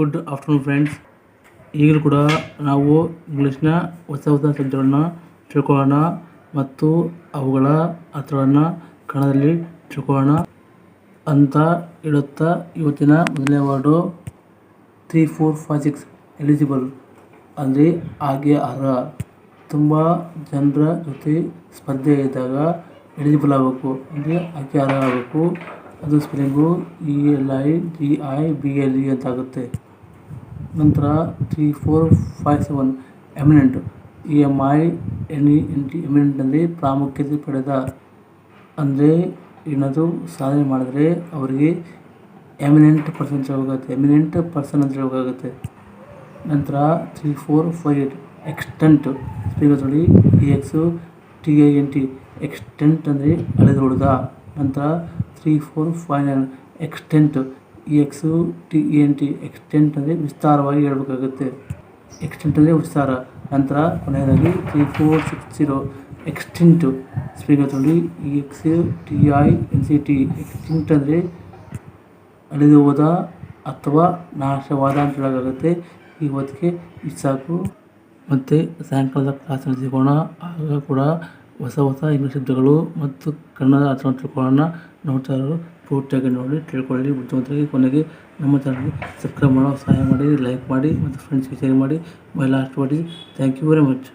Good afternoon friends. ಈಗಲೂ ಕೂಡ ನಾವು ಇಂಗ್ಲೀಷ್ನ ಹೊಸ ಹೊಸ ಶಬ್ದಗಳನ್ನ ತಿಳ್ಕೊಳ್ಳೋಣ ಮತ್ತು ಅವುಗಳ ಅರ್ಥಗಳನ್ನು ಕನ್ನಡದಲ್ಲಿ ತಿಳ್ಕೊಳ್ಳೋಣ ಅಂತ ಹೇಳುತ್ತಾ ಇವತ್ತಿನ ಮೊದಲನೇ word three four five six eligible ಅಂದರೆ ಹಾಗೆ ಅರ್ಹ. ತುಂಬ ಜನರ ಜೊತೆ ಸ್ಪರ್ಧೆ ಇದ್ದಾಗ ಎಲಿಜಿಬಲ್ ಆಗಬೇಕು. ಅಂದರೆ ಆಕೆ ಅರ್ಹ ಆಗಬೇಕು. ಅದು spelling E L I G I B L E ಅಂತ ಆಗುತ್ತೆ ನಂತರ three four five seven eminent E M I N E N T ಎಮಿನೆಂಟ್ನಲ್ಲಿ ಪ್ರಾಮುಖ್ಯತೆ ಪಡೆದ, ಅಂದರೆ ಏನಾದರೂ ಸಾಧನೆ ಮಾಡಿದ್ರೆ ಅವರಿಗೆ ಎಮಿನೆಂಟ್ ಪರ್ಸನ್ ಅಂತ ಹೇಳಬೇಕಾಗುತ್ತೆ ಎಮಿನೆಂಟ್ ಪರ್ಸನ್ ಅಂತ ಹೇಳಬೇಕಾಗುತ್ತೆ ನಂತರ three four five eight extent speaker ನೋಡಿ E X T I N T extent ಅಂದರೆ ಅಳೆದು ಹುಡುಗ ನಂತರ three four five nine extent X T E N T extent ಅಂದರೆ ವಿಸ್ತಾರವಾಗಿ ಹೇಳಬೇಕಾಗುತ್ತೆ. ಎಕ್ಸ್ಟೆಂಟ್ ಅಂದರೆ ವಿಸ್ತಾರ. ನಂತರ ಕೊನೆಯದಾಗಿ three four six zero extent speaker ನೋಡಿ E X T I N C T extent ಅಂದರೆ ಅಳಿದು ಹೋದ ಅಥವಾ ನಾಶವಾದ ಅಂತ ಹೇಳೋಕ್ಕಾಗುತ್ತೆ. ಈ ಹೊತ್ತಿಗೆ ಇಷ್ಟು ಸಾಕು. ಮತ್ತು ಸಾಯಂಕಾಲದ ಕ್ಲಾಸನ್ನು ಸಿಗೋಣ. ಆಗ ಕೂಡ ಹೊಸ ಹೊಸ ಇಂಗ್ಲೀಷ್ ಶಬ್ದಗಳು ಮತ್ತು ಕನ್ನಡ ಅರ್ಥವನ್ನು ತಿಳ್ಕೊಳ್ಳೋಣ. ನೋಡ್ತಾ ಇರೋರು ಪೂರ್ತಿಯಾಗಿ ನೋಡಿ, ತಿಳ್ಕೊಳ್ಳಿ, ಬುದ್ಧಿವಂತರಾಗಿ ಕೊನೆಗೆ ನಮ್ಮ ಚಾನಲ್ಗೆ ಸಬ್ಸ್ಕ್ರೈಬ್ ಮಾಡೋ, ಸಹಾಯ ಮಾಡಿ ಲೈಕ್ ಮಾಡಿ, ಮತ್ತು ಫ್ರೆಂಡ್ಸ್ಗೆ ಶೇರ್ ಮಾಡಿ ಮೈ ಲಾಸ್ಟ್ ಮಾಡಿ ಥ್ಯಾಂಕ್ ಯು ವೆರಿ ಮಚ್